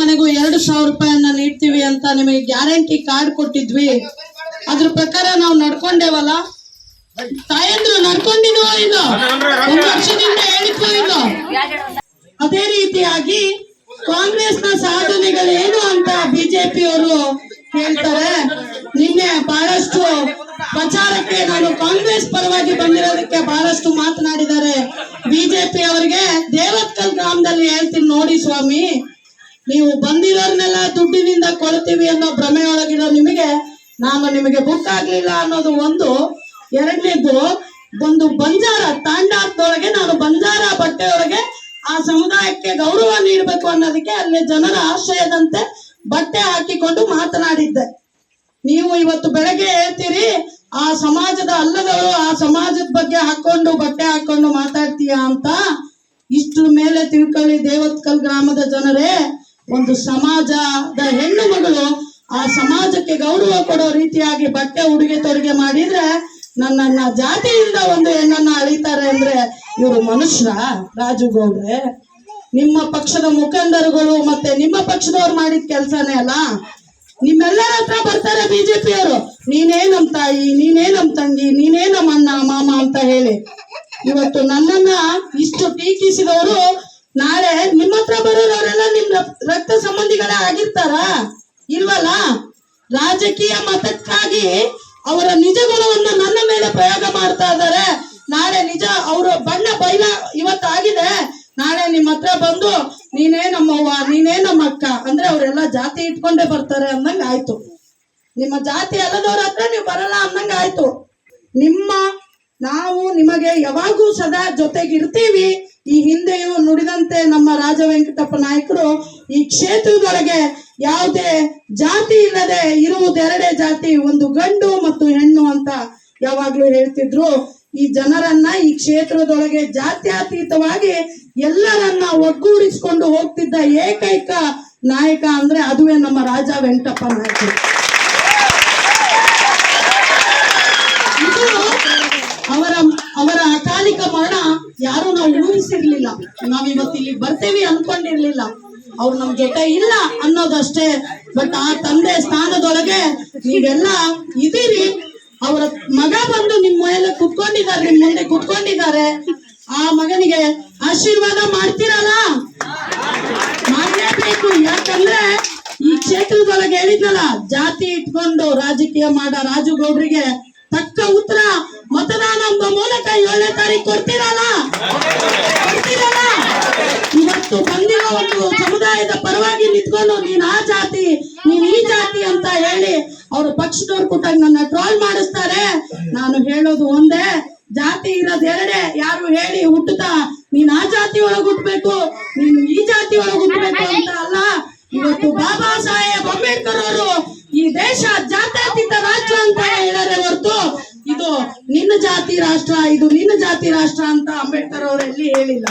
ಮನೆಗೂ ಎರಡು ಸಾವಿರ ರೂಪಾಯಿಯನ್ನ ನೀಡ್ತೀವಿ ಅಂತ ನಿಮಗೆ ಗ್ಯಾರಂಟಿ ಕಾರ್ಡ್ ಕೊಟ್ಟಿದ್ವಿ. ಅದ್ರ ಪ್ರಕಾರ ನಾವು ನಡ್ಕೊಂಡೇವಲ್ಲ? ತಾಯಂದ್ರು ನಡ್ಕೊಂಡಿದ್ವೋ ಇದು ವರ್ಷದಿಂದ ಸಾಧನೆಗಳು ಅದೇ ರೀತಿಯಾಗಿ ಕಾಂಗ್ರೆಸ್ನ ಸಾಧನೆಗಳೇನು ಅಂತ ಬಿಜೆಪಿಯವರು ಹೇಳ್ತಾರೆ. ನಿನ್ನೆ ಬಹಳಷ್ಟು ಪ್ರಚಾರಕ್ಕೆ ನಾನು ಕಾಂಗ್ರೆಸ್ ಪರವಾಗಿ ಬಂದಿರೋದಕ್ಕೆ ಬಹಳಷ್ಟು ಮಾತನಾಡಿದ್ದಾರೆ. ಬಿಜೆಪಿ ಅವರಿಗೆ ದೇವತ್ಕಲ್ ಗ್ರಾಮದಲ್ಲಿ ಹೇಳ್ತೀನಿ ನೋಡಿ ಸ್ವಾಮಿ, ನೀವು ಬಂದಿರೋರ್ನೆಲ್ಲ ದುಡ್ಡಿನಿಂದ ಕೊಡ್ತೀವಿ ಅನ್ನೋ ಭ್ರಮೆ ಒಳಗಿರೋ ನಿಮಗೆ ನಾನು ನಿಮಗೆ ಬುಕ್ ಆಗ್ಲಿಲ್ಲ ಅನ್ನೋದು ಒಂದು. ಎರಡನೇದು ಒಂದು ಬಂಜಾರ ತಾಂಡಾದೊಳಗೆ ನಾನು ಬಂಜಾರ ಬಟ್ಟೆಯೊಳಗೆ ಆ ಸಮುದಾಯಕ್ಕೆ ಗೌರವ ನೀಡಬೇಕು ಅನ್ನೋದಕ್ಕೆ ಅಲ್ಲಿ ಜನರ ಆಶ್ರಯದಂತೆ ಬಟ್ಟೆ ಹಾಕಿಕೊಂಡು ಮಾತನಾಡಿದ್ದೆ. ನೀವು ಇವತ್ತು ಬೆಳಗ್ಗೆ ಹೇಳ್ತೀರಿ, ಆ ಸಮಾಜದ ಅಲ್ಲದವರು ಆ ಸಮಾಜದ ಬಗ್ಗೆ ಹಾಕೊಂಡು ಬಟ್ಟೆ ಹಾಕೊಂಡು ಮಾತಾಡ್ತೀಯಾ ಅಂತ. ಇಷ್ಟ್ರ ಮೇಲೆ ತಿಳ್ಕೊಳ್ಳಿ ದೇವತ್ಕಲ್ ಗ್ರಾಮದ ಜನರೇ, ಒಂದು ಸಮಾಜದ ಹೆಣ್ಣು ಮಗಳು ಆ ಸಮಾಜಕ್ಕೆ ಗೌರವ ಕೊಡೋ ರೀತಿಯಾಗಿ ಬಟ್ಟೆ ಉಡುಗೆ ತೊಡುಗೆ ಮಾಡಿದ್ರೆ ನನ್ನನ್ನ ಜಾತಿಯಿಂದ ಒಂದು ಹೆಣ್ಣನ್ನ ಅಳಿತಾರೆ ಅಂದ್ರೆ ಇವರು ಮನುಷ್ಯ ರಾಜು ಗೌಡ್ರೆ, ನಿಮ್ಮ ಪಕ್ಷದ ಮುಖಂಡರುಗಳು ಮತ್ತೆ ನಿಮ್ಮ ಪಕ್ಷದವ್ರು ಮಾಡಿದ ಕೆಲಸನೇ ಅಲ್ಲ? ನಿಮ್ಮೆಲ್ಲರ ಹತ್ರ ಬರ್ತಾರೆ ಬಿಜೆಪಿಯವರು. ನೀನೇ ನಮ್ ತಾಯಿ, ನೀನೇ ನಮ್ ತಂಗಿ, ನೀನೇ ನಮ್ಮ ಅಣ್ಣ, ಮಾಮ ಅಂತ ಹೇಳಿ. ಇವತ್ತು ನನ್ನನ್ನ ಇಷ್ಟು ಟೀಕಿಸಿದವರು ನಾಳೆ ನಿಮ್ಮ ಹತ್ರ ಬರೋರವರೆಲ್ಲ ನಿಮ್ ರಕ್- ರಕ್ತ ಸಂಬಂಧಿಗಳೇ ಆಗಿರ್ತಾರ? ಇಲ್ವಲ್ಲ? ರಾಜಕೀಯ ಮತಕ್ಕಾಗಿ ಅವರ ನಿಜ ಗುಣವನ್ನು ನನ್ನ ಮೇಲೆ ಪ್ರಯೋಗ ಮಾಡ್ತಾ ಇದ್ದಾರೆ. ನಾಳೆ ನಿಜ ಅವರ ಬಣ್ಣ ಬೈಲ ಇವತ್ತಾಗಿದೆ. ನಾಳೆ ನಿಮ್ಮ ಹತ್ರ ಬಂದು, ನೀನೇ ನಮ್ಮವ್ವ ನೀನೇ ನಮ್ಮ ಅಕ್ಕ. ಅಂದ್ರೆ ಅವರೆಲ್ಲ ಜಾತಿ ಇಟ್ಕೊಂಡೇ ಬರ್ತಾರೆ ಅಂದಂಗ ಆಯ್ತು. ನಿಮ್ಮ ಜಾತಿ ಅಲ್ಲದವ್ರ ಹತ್ರ ನೀವು ಬರಲ್ಲ ಅಂದಂಗ ಆಯ್ತು. ನಿಮ್ಮ ನಾವು ನಿಮಗೆ ಯಾವಾಗೂ ಸದಾ ಜೊತೆಗಿರ್ತೀವಿ. ಈ ಹಿಂದೆಯೂ ನುಡಿದಂತೆ ನಮ್ಮ ರಾಜ ವೆಂಕಟಪ್ಪ ನಾಯಕರು ಈ ಕ್ಷೇತ್ರದೊಳಗೆ ಯಾವುದೇ ಜಾತಿ ಇಲ್ಲದೆ ಇರುವುದೆರಡೇ ಜಾತಿ, ಒಂದು ಗಂಡು ಮತ್ತು ಹೆಣ್ಣು ಅಂತ ಯಾವಾಗ್ಲೂ ಹೇಳ್ತಿದ್ರು. ಈ ಜನರನ್ನ ಈ ಕ್ಷೇತ್ರದೊಳಗೆ ಜಾತ್ಯತೀತವಾಗಿ ಎಲ್ಲರನ್ನ ಒಗ್ಗೂಡಿಸಿಕೊಂಡು ಹೋಗ್ತಿದ್ದ ಏಕೈಕ ನಾಯಕ ಅಂದ್ರೆ ಅದುವೇ ನಮ್ಮ ರಾಜ ವೆಂಕಟಪ್ಪ ನಾಯಕರು ಇದು ಅವರ ಅವರ ಅಕಾಲಿಕ ಮರಣ ಯಾರು ನಾವು ಊಹಿಸಿರ್ಲಿಲ್ಲ. ನಾವ್ ಇವತ್ತು ಇಲ್ಲಿ ಬರ್ತೇವಿ ಅನ್ಕೊಂಡಿರ್ಲಿಲ್ಲ. ಅವ್ರು ನಮ್ ಜೊತೆ ಇಲ್ಲ ಅನ್ನೋದಷ್ಟೇ. ಬಟ್ ಆ ತಂದೆ ಸ್ಥಾನದೊಳಗೆ ನೀವೆಲ್ಲ ಇದೀರಿ ಅವರ ಮಗ ಬಂದು ನಿಮ್ ಮೇಲೆ ಕುತ್ಕೊಂಡಿದ್ದಾರೆ, ನಿಮ್ ಮುಂದೆ ಕುತ್ಕೊಂಡಿದ್ದಾರೆ. ಆ ಮಗನಿಗೆ ಆಶೀರ್ವಾದ ಮಾಡ್ತೀರಲ್ಲ? ಮಾಡಲೇಬೇಕು. ಯಾಕಂದ್ರೆ ಈ ಕ್ಷೇತ್ರದೊಳಗೆ ಹೇಳಿದ್ನಲ್ಲ, ಜಾತಿ ಇಟ್ಕೊಂಡು ರಾಜಕೀಯ ಮಾಡ ರಾಜು ಗೌಡ್ರಿಗೆ ತಕ್ಕ ಉತ್ತರ ಮತದಾನದ ಮೂಲಕ ಏಳನೇ ತಾರೀಕು ಕೊಡ್ತೀರಲ್ಲ? ಇವತ್ತು ಬಂದಿರೋ ಒಂದು ಸಮುದಾಯದ ಪರವಾಗಿ ನಿಂತ್ಕೊಂಡು ನೀನ್ ಆ ಜಾತಿ, ನೀನ್ ಈ ಜಾತಿ ಅಂತ ಹೇಳಿ ಅವರು ಪಕ್ಷದವ್ರು ಕೊಟ್ಟಾಗ ನನ್ನ ಟ್ರೋಲ್ ಮಾಡಿಸ್ತಾರೆ. ನಾನು ಹೇಳೋದು ಒಂದೇ, ಜಾತಿ ಇರೋದ್ ಎರಡೇ. ಯಾರು ಹೇಳಿ ಹುಟ್ಟುತ್ತಾ, ನೀನ್ ಆ ಜಾತಿ ಒಳಗ್ ಹುಟ್ಟಬೇಕು ನೀನ್ ಈ ಜಾತಿ ಒಳಗ್ ಹುಟ್ಟಬೇಕು ಅಂತ ಅಲ್ಲ. ಇವತ್ತು ಬಾಬಾ ಸಾಹೇಬ್ ಅಂಬೇಡ್ಕರ್ ಅವರು ಈ ದೇಶ ಜಾತ್ಯತೀತ ರಾಷ್ಟ್ರ ಅಂತ ಹೇಳಾರೆ ಹೊರತು ಇದು ನಿನ್ನ ಜಾತಿ ರಾಷ್ಟ್ರ, ಇದು ನಿನ್ನ ಜಾತಿ ರಾಷ್ಟ್ರ ಅಂತ ಅಂಬೇಡ್ಕರ್ ಅವರು ಎಲ್ಲಿ ಹೇಳಿಲ್ಲ.